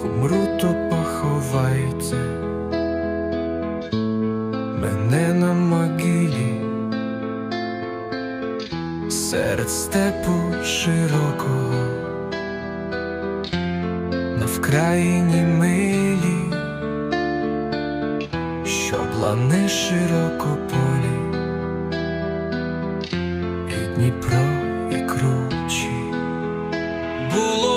як умру, то поховайте мене на могилі, серед степу широкого, на вкраїні милі, що плане широко полі, і Дніпро і кручі було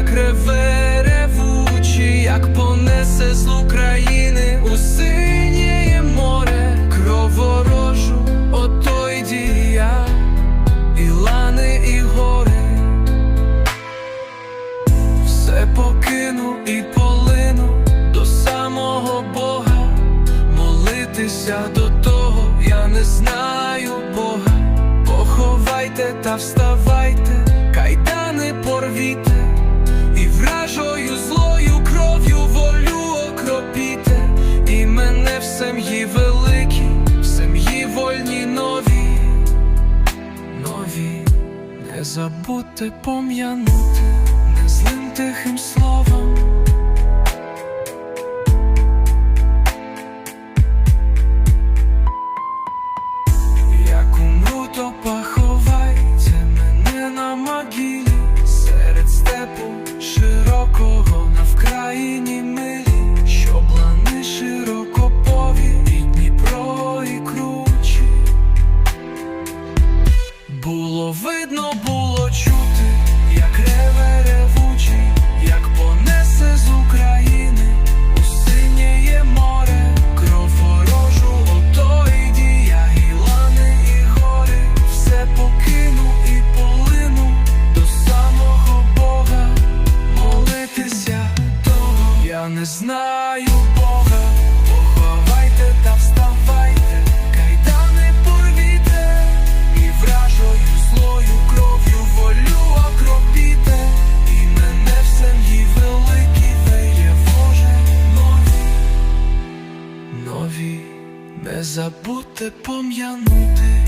як реве ревучі, як понесе з України у синє море кроворожу, ото й дія, і лани, і гори. Все покину і полину до самого Бога, молитися до того, я не знаю Бога. Поховайте та вставайте, сім'ї великі, в сім'ї вольні нові, нові, не забудьте пом'янути поховайте та вставайте, кайдани порвіте. І вражою злою кров'ю волю окропіте, і мене в сім'ї великій виє Боже нові, нові, не забудьте пом'янути,